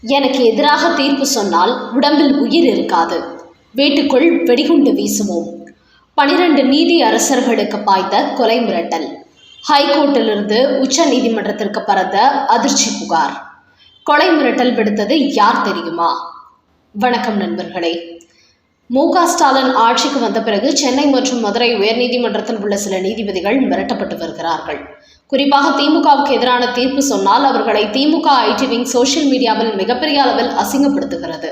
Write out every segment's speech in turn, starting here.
எனக்கு எதிராக தீர்ப்பு சொன்னால் உடம்பில் உயிர் இருக்காது. வீட்டுக்குள் வெடிகுண்டு வீசுவோம். பனிரெண்டு நீதி அரசர்களுக்கு பாய்ந்த கொலை மிரட்டல். ஹைகோர்ட்டிலிருந்து உச்ச நீதிமன்றத்திற்கு பறந்த அதிர்ச்சி புகார். கொலை மிரட்டல் விடுத்தது யார் தெரியுமா? வணக்கம் நண்பர்களே. மு க ஸ்டாலின் ஆட்சிக்கு வந்த பிறகு சென்னை மற்றும் மதுரை உயர்நீதிமன்றத்தில் உள்ள சில நீதிபதிகள் மிரட்டப்பட்டு வருகிறார்கள். குறிப்பாக திமுகவுக்கு எதிரான தீர்ப்பு சொன்னால் அவர்களை திமுக ஐடி விங் சோசியல் மீடியாவில் மிகப்பெரிய அளவில் அசிங்கப்படுத்துகிறது.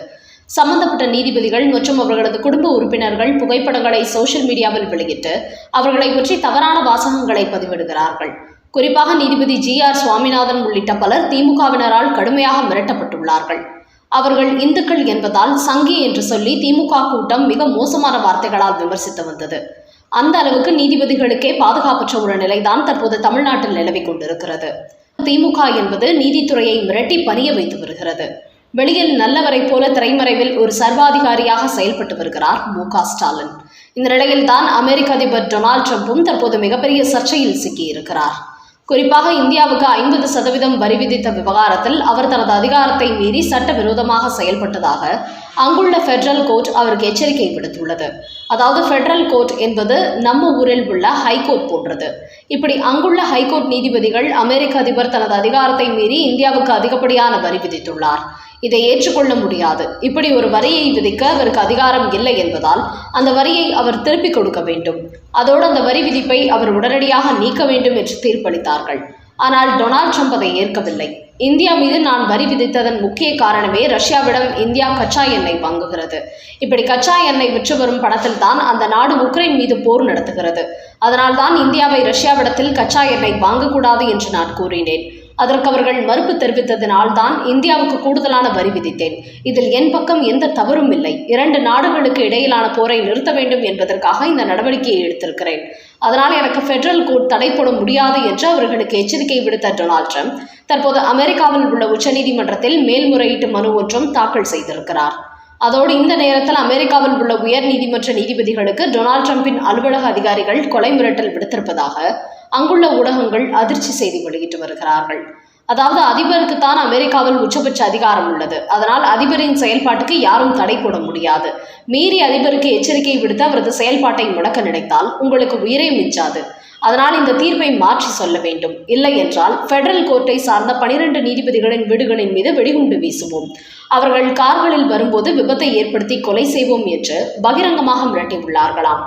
சம்பந்தப்பட்ட நீதிபதிகள் மற்றும் அவர்களது குடும்ப உறுப்பினர்கள் புகைப்படங்களை சோசியல் மீடியாவில் வெளியிட்டு அவர்களை பற்றி தவறான வாசகங்களை பதிவிடுகிறார்கள். குறிப்பாக நீதிபதி ஜி ஆர் சுவாமிநாதன் உள்ளிட்ட பலர் திமுகவினரால் கடுமையாக மிரட்டப்பட்டுள்ளார்கள். அவர்கள் இந்துக்கள் என்பதால் சங்கி என்று சொல்லி திமுக கூட்டம் மிக மோசமான வார்த்தைகளால் விமர்சித்து வந்தது. அந்த அளவுக்கு நீதிபதிகளுக்கே பாதுகாப்பற்ற ஒரு நிலைதான் தற்போது தமிழ்நாட்டில் நிலவிக் கொண்டிருக்கிறது. திமுக என்பது நீதித்துறையை மிரட்டி பணிய வைத்து வருகிறது. வெளியில் நல்லவரை போல திரைமறைவில் ஒரு சர்வாதிகாரியாக செயல்பட்டு வருகிறார் மு க ஸ்டாலின். இந்த நிலையில்தான் அமெரிக்க அதிபர் டொனால்ட் ட்ரம்ப்பும் தற்போது மிகப்பெரிய சர்ச்சையில் சிக்கியிருக்கிறார். குறிப்பாக இந்தியாவுக்கு ஐம்பது சதவீதம் வரி விதித்த விவகாரத்தில் அவர் தனது அதிகாரத்தை மீறி சட்டவிரோதமாக செயல்பட்டதாக அங்குள்ள ஃபெடரல் கோர்ட் அவருக்கு எச்சரிக்கை விடுத்துள்ளது. அதாவது ஃபெடரல் கோர்ட் என்பது நம்ம ஊரில் உள்ள ஹைகோர்ட் போன்றது. இப்படி அங்குள்ள ஹைகோர்ட் நீதிபதிகள் அமெரிக்க அதிபர் தனது அதிகாரத்தை மீறி இந்தியாவுக்கு அதிகப்படியான வரி விதித்துள்ளார். இதை ஏற்றுக்கொள்ள முடியாது. இப்படி ஒரு வரியை விதிக்க அவருக்கு அதிகாரம் இல்லை என்பதால் அந்த வரியை அவர் திருப்பிக் கொடுக்க வேண்டும். அதோடு அந்த வரி விதிப்பை அவர் உடனடியாக நீக்க வேண்டும் என்று தீர்ப்பளித்தார்கள். ஆனால் டொனால்ட் ட்ரம்ப் அதை ஏற்கவில்லை. இந்தியா மீது நான் வரி விதித்ததன் முக்கிய காரணமே ரஷ்யாவிடம் இந்தியா கச்சா எண்ணெய் வாங்குகிறது. இப்படி கச்சா எண்ணெய் விற்று வரும் பணத்தில் தான் அந்த நாடு உக்ரைன் மீது போர் நடத்துகிறது. அதனால் தான் இந்தியாவை ரஷ்யாவிடத்தில் கச்சா எண்ணெய் வாங்கக்கூடாது என்று நான் கூறினேன். அதற்கு அவர்கள் மறுப்பு தெரிவித்ததினால் தான் இந்தியாவுக்கு கூடுதலான வரி விதித்தேன். இதில் என் பக்கம் எந்த தவறும் இல்லை. இரண்டு நாடுகளுக்கு இடையிலான போரை நிறுத்த வேண்டும் என்பதற்காக இந்த நடவடிக்கையை எடுத்திருக்கிறேன். அதனால் எனக்கு ஃபெடரல் கோர்ட் தடை போட முடியாது என்று அவர்களுக்கு எச்சரிக்கை விடுத்த டொனால்ட் ட்ரம்ப் தற்போது அமெரிக்காவில் உள்ள உச்சநீதிமன்றத்தில் மேல்முறையீட்டு மனு ஒன்றும் தாக்கல் செய்திருக்கிறார். அதோடு இந்த நேரத்தில் அமெரிக்காவில் உள்ள உயர் நீதிமன்ற நீதிபதிகளுக்கு டொனால்ட் ட்ரம்பின் அலுவலக அதிகாரிகள் கொலை மிரட்டல் விடுத்திருப்பதாக அங்குள்ள ஊடகங்கள் அதிர்ச்சி செய்தி வெளியிட்டு வருகிறார்கள். அதாவது அதிபருக்கு தான் அமெரிக்காவில் உச்சபட்ச அதிகாரம் உள்ளது. அதனால் அதிபரின் செயல்பாட்டுக்கு யாரும் தடை போட முடியாது. மீறி அதிபருக்கு எச்சரிக்கை விடுத்து அவரது செயல்பாட்டை முடக்க நினைத்தால் உங்களுக்கு உயிரே மிஞ்சாது. அதனால் இந்த தீர்ப்பை மாற்றி சொல்ல வேண்டும். இல்லை என்றால் ஃபெடரல் கோர்ட்டை சார்ந்த பனிரெண்டு நீதிபதிகளின் வீடுகளின் மீது வெடிகுண்டு வீசுவோம். அவர்கள் கார்களில் வரும்போது விபத்தை ஏற்படுத்தி கொலை செய்வோம் என்று பகிரங்கமாக மிரட்டியுள்ளார்களாம்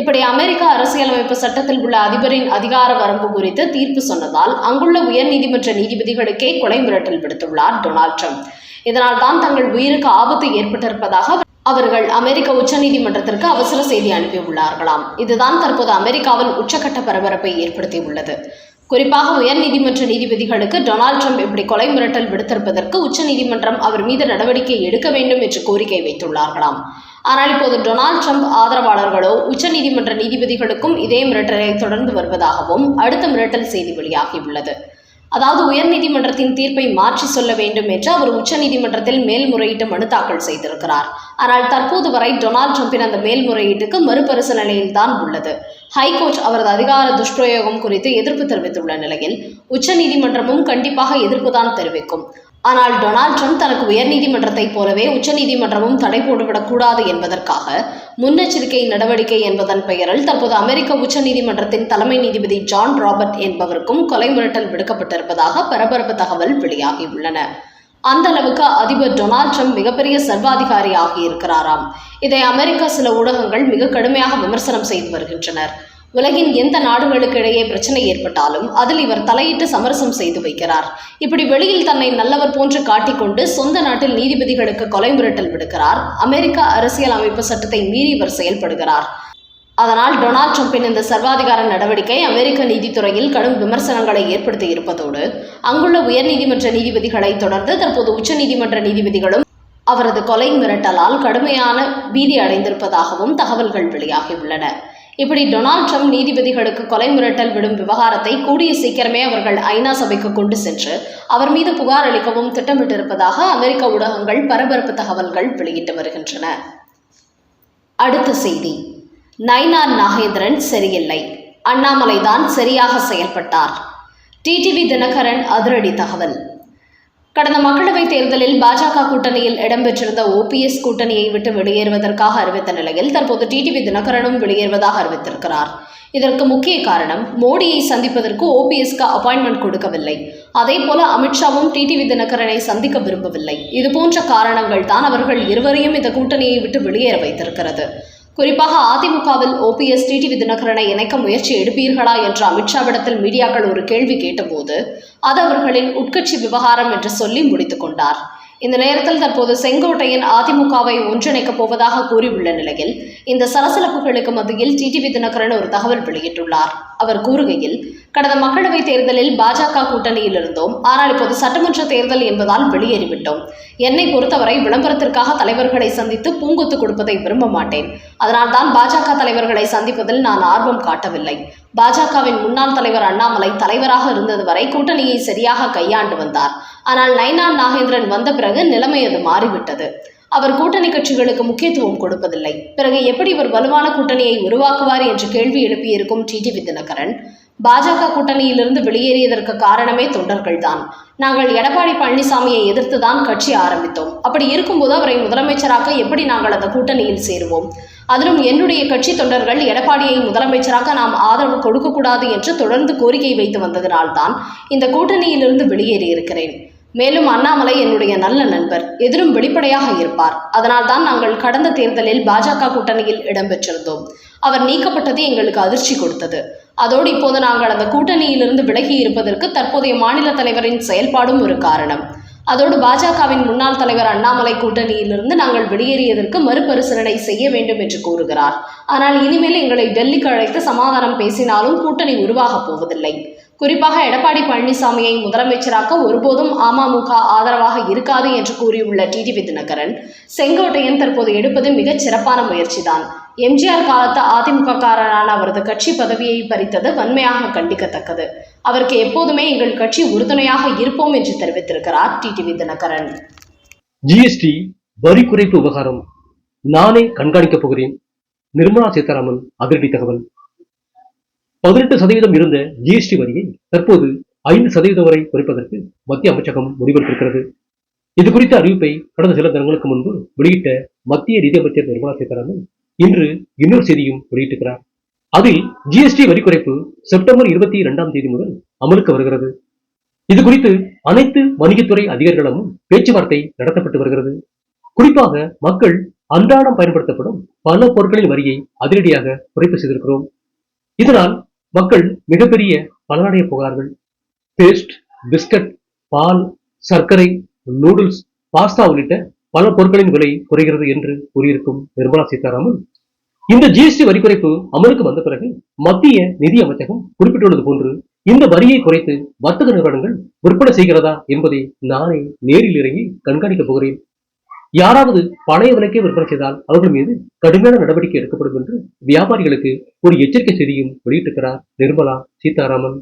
இப்படி அமெரிக்க அரசியலமைப்பு சட்டத்தில் உள்ள அதிபரின் அதிகார வரம்பு குறித்து தீர்ப்பு சொன்னதால் அங்குள்ள உயர்நீதிமன்ற நீதிபதிகளுக்கே கொலை மிரட்டல் விடுத்துள்ளார் டொனால்ட் ட்ரம்ப். இதனால் தான் தங்கள் உயிருக்கு ஆபத்து ஏற்பட்டிருப்பதாக அவர்கள் அமெரிக்க உச்சநீதிமன்றத்திற்கு அவசர செய்தி அனுப்பியுள்ளார்களாம். இதுதான் தற்போது அமெரிக்காவில் உச்சக்கட்ட பரபரப்பை ஏற்படுத்தியுள்ளது. குறிப்பாக உயர்நீதிமன்ற நீதிபதிகளுக்கு டொனால்ட் ட்ரம்ப் இப்படி கொலை மிரட்டல் விடுத்திருப்பதற்கு உச்சநீதிமன்றம் அவர் மீது நடவடிக்கை எடுக்க வேண்டும் என்று கோரிக்கை வைத்துள்ளார்களாம். ஆனால் இப்போது டொனால்ட் ட்ரம்ப் ஆதரவாளர்களோ உச்சநீதிமன்ற நீதிபதிகளுக்கும் இதே மிரட்டலை தொடர்ந்து வருவதாகவும் அடுத்த மிரட்டல் செய்தி வெளியாகியுள்ளது. அதாவது உயர்நீதிமன்றத்தின் தீர்ப்பை மாற்றி சொல்ல வேண்டும் என்று அவர் உச்சநீதிமன்றத்தில் மேல்முறையீட்டு மனு தாக்கல் செய்திருக்கிறார். ஆனால் தற்போது வரை டொனால்ட் ட்ரம்பின் அந்த மேல்முறையீட்டுக்கு மறுபரிசீலனையில் தான் உள்ளது. ஹைகோர்ட் அவரது அதிகார துஷ்பிரயோகம் குறித்து எதிர்ப்பு தெரிவித்துள்ள நிலையில் உச்சநீதிமன்றமும் கண்டிப்பாக எதிர்ப்பு தான் தெரிவிக்கும். ஆனால் டொனால்ட் ட்ரம்ப் தனக்கு உயர்நீதிமன்றத்தைப் போலவே உச்சநீதிமன்றமும் தடை போட்டுவிடக்கூடாது என்பதற்காக முன்னெச்சரிக்கை நடவடிக்கை என்பதன் பெயரில் தற்போது அமெரிக்க உச்சநீதிமன்றத்தின் தலைமை நீதிபதி ஜான் ராபர்ட் என்பவருக்கும் கொலை மிரட்டல் விடுக்கப்பட்டிருப்பதாக பரபரப்பு தகவல் வெளியாகியுள்ளன. அந்த அளவுக்கு அதிபர் டொனால்ட் ட்ரம்ப் மிகப்பெரிய சர்வாதிகாரி ஆகியிருக்கிறாராம் இதை அமெரிக்கா சில ஊடகங்கள் மிக கடுமையாக விமர்சனம் செய்து வருகின்றனர். உலகின் எந்த நாடுகளுக்கு இடையே பிரச்சனை ஏற்பட்டாலும் அதில் இவர் தலையிட்டு சமரசம் செய்து வைக்கிறார். இப்படி வெளியில் தன்னை நல்லவர் போன்று காட்டிக்கொண்டு சொந்த நாட்டில் நீதிபதிகளுக்கு கொலை மிரட்டல் விடுக்கிறார். அமெரிக்க அரசியல் அமைப்பு சட்டத்தை மீறி இவர் செயல்படுகிறார். அதனால் டொனால்ட் ட்ரம்பின் இந்த சர்வாதிகார நடவடிக்கை அமெரிக்க நீதித்துறையில் கடும் விமர்சனங்களை ஏற்படுத்தி இருப்பதோடு அங்குள்ள உயர்நீதிமன்ற நீதிபதிகளை தொடர்ந்து தற்போது உச்சநீதிமன்ற நீதிபதிகளும் அவரது கொலை மிரட்டலால் கடுமையான பீதி அடைந்திருப்பதாகவும் தகவல்கள் வெளியாகியுள்ளன. இப்படி டொனால்ட் ட்ரம்ப் நீதிபதிகளுக்கு கொலை மிரட்டல் விடும் விவகாரத்தை கூடிய சீக்கிரமே அவர்கள் ஐநா சபைக்கு கொண்டு சென்று அவர் மீது புகார் அளிக்கவும் திட்டமிட்டிருப்பதாக அமெரிக்க ஊடகங்கள் பரபரப்பு தகவல்கள் வெளியிட்டு வருகின்றன. அடுத்த செய்தி. நயினார் நாகேந்திரன் சரியில்லை. அண்ணாமலை தான் சரியாக செயல்பட்டார். டிடிவி தினகரன் அதிரடி தகவல். கடந்த மக்களவைத் தேர்தலில் பாஜக கூட்டணியில் இடம்பெற்றிருந்த ஓபிஎஸ் கூட்டணியை விட்டு வெளியேறுவதற்காக அறிவித்த நிலையில் தற்போது டிடிவி தினகரனும் வெளியேறுவதாக அறிவித்திருக்கிறார். இதற்கு முக்கிய காரணம் மோடியை சந்திப்பதற்கு ஓபிஎஸ்க்கு அப்பாயின்மெண்ட் கொடுக்கவில்லை. அதே போல அமித்ஷாவும் டிடிவி தினகரனை சந்திக்க விரும்பவில்லை. இதுபோன்ற காரணங்கள் தான் அவர்கள் இருவரையும் இந்த கூட்டணியை விட்டு வெளியேற வைத்திருக்கிறது. குறிப்பாக அதிமுகவில் ஓபிஎஸ் டிடிவி தினகரனை இணைக்க முயற்சி எடுப்பீர்களா என்று அமித்ஷாவிடத்தில் மீடியாக்கள் ஒரு கேள்வி கேட்டபோது அது அவர்களின் உட்கட்சி விவகாரம் என்று சொல்லி முடித்துக் கொண்டார். இந்த நேரத்தில் தற்போது செங்கோட்டையின் அதிமுகவை ஒன்றிணைக்கப் போவதாக கூறியுள்ள நிலையில் இந்த சலசலப்புகளுக்கு மத்தியில் டிடிவி தினகரன் ஒரு தகவல் வெளியிட்டுள்ளார். அவர் கூறுகையில் கடந்த மக்களவைத் தேர்தலில் பாஜக கூட்டணியில் இருந்தோம் ஆனால் இப்போது சட்டமன்ற தேர்தல் என்பதால் வெளியேறிவிட்டோம். என்னை பொறுத்தவரை விளம்பரத்திற்காக தலைவர்களை சந்தித்து பூங்கொத்து கொடுப்பதை விரும்ப மாட்டேன். அதனால்தான் பாஜக தலைவர்களை சந்திப்பதில் நான் ஆர்வம் காட்டவில்லை. பாஜகவின் முன்னாள் தலைவர் அண்ணாமலை தலைவராக இருந்தது வரை கூட்டணியை சரியாக கையாண்டு வந்தார். ஆனால் நைனா நாகேந்திரன் வந்த பிறகு நிலைமை அது மாறிவிட்டது. அவர் கூட்டணி கட்சிகளுக்கு முக்கியத்துவம் கொடுப்பதில்லை. பிறகு எப்படி இவர் வலுவான கூட்டணியை உருவாக்குவார் என்று கேள்வி எழுப்பியிருக்கும் டிடிவி தினகரன் பாஜக கூட்டணியிலிருந்து வெளியேறியதற்கு காரணமே தொண்டர்கள்தான். நாங்கள் எடப்பாடி பழனிசாமியை எதிர்த்துதான் கட்சி ஆரம்பித்தோம். அப்படி இருக்கும்போது அவரை முதலமைச்சராக எப்படி நாங்கள் அந்த கூட்டணியில் சேருவோம்? அதிலும் என்னுடைய கட்சி தொண்டர்கள் எடப்பாடியை முதலமைச்சராக நாம் ஆதரவு கொடுக்கக்கூடாது என்று தொடர்ந்து கோரிக்கை வைத்து வந்ததினால்தான் இந்த கூட்டணியிலிருந்து வெளியேறியிருக்கிறேன். மேலும் அண்ணாமலை என்னுடைய நல்ல நண்பர் எதிரும் வெளிப்படையாக இருப்பார். அதனால்தான் நாங்கள் கடந்த தேர்தலில் பாஜக கூட்டணியில் இடம்பெற்றிருந்தோம். அவர் நீக்கப்பட்டது எங்களுக்கு அதிர்ச்சி கொடுத்தது. அதோடு இப்போது நாங்கள் அந்த கூட்டணியிலிருந்து விலகி இருப்பதற்கு தற்போதைய மாநில தலைவரின் செயல்பாடும் ஒரு காரணம். அதோடு பாஜகவின் முன்னாள் தலைவர் அண்ணாமலை கூட்டணியிலிருந்து நாங்கள் வெளியேறியதற்கு மறுபரிசீலனை செய்ய வேண்டும் என்று கூறுகிறார். ஆனால் இனிமேல் எங்களை டெல்லிக்கு அழைத்து சமாதானம் பேசினாலும் கூட்டணி உருவாகப் போவதில்லை. குறிப்பாக எடப்பாடி பழனிசாமியை முதலமைச்சராக்க ஒருபோதும் அமமுக ஆதரவாக இருக்காது என்று கூறியுள்ள டிடிவி தினகரன் செங்கோட்டையன் தற்போது எடுப்பது மிகச் சிறப்பான முயற்சிதான். எம்ஜிஆர் காலத்து அதிமுக காரரான அவரது கட்சி பதவியை பறித்தது வன்மையாக கண்டிக்கத்தக்கது. அவருக்கு எப்போதுமே எங்கள் கட்சி உறுதுணையாக இருப்போம் என்று தெரிவித்திருக்கிறார் டிடிவி தினகரன். ஜிஎஸ்டி வரி குறைப்பு விவகாரம் நானே கண்காணிக்கப் போகிறேன். நிர்மலா சீதாராமன் அதிரடி தகவல். பதினெட்டு சதவீதம் இருந்த ஜிஎஸ்டி வரியை தற்போது ஐந்து சதவீதம் வரை குறைப்பதற்கு மத்திய அமைச்சகம் முடிவெடுத்திருக்கிறது. இது குறித்த அறிவிப்பை கடந்த சில தினங்களுக்கு முன்பு வெளியிட்ட மத்திய நிதியமைச்சர் நிர்மலா சீதாராமன் இன்று இன்னொரு செய்தியும் வெளியிட்டிருக்கிறார். அதில் ஜிஎஸ்டி வரி குறைப்பு செப்டம்பர் இருபத்தி இரண்டாம் தேதி முதல் அமலுக்கு வருகிறது. இது குறித்து அனைத்து வணிகத்துறை அதிகாரிகளும் பேச்சுவார்த்தை நடத்தப்பட்டு வருகிறது. குறிப்பாக மக்கள் அன்றாடம் பயன்படுத்தப்படும் பல பொருட்களின் வரியை அதிரடியாக குறைப்பு செய்திருக்கிறோம். இதனால் மக்கள் மிகப்பெரிய பலனடைய போகிறார்கள். பேஸ்ட் பிஸ்கட் பால் சர்க்கரை நூடுல்ஸ் பாஸ்தா உள்ளிட்ட பல பொருட்களின் விலை குறைகிறது என்று கூறியிருக்கும் நிர்மலா சீதாராமன். இந்த ஜிஎஸ்டி வரி குறைப்பு அமலுக்கு வந்த பிறகு மத்திய நிதி அமைச்சகம் குறிப்பிட்டுள்ளது போன்று இந்த வரியை குறைத்து வர்த்தக நிறுவனங்கள் விற்பனை செய்கிறதா என்பதை நானே நேரில் இறங்கி கண்காணிக்கப் போகிறேன். யாராவது பழைய விலைக்கே விற்பனை செய்தால் அவர்கள் மீது கடுமையான நடவடிக்கை எடுக்கப்படும் என்று வியாபாரிகளுக்கு ஒரு எச்சரிக்கை செய்தியும் வெளியிட்டிருக்கிறார் நிர்மலா சீதாராமன்.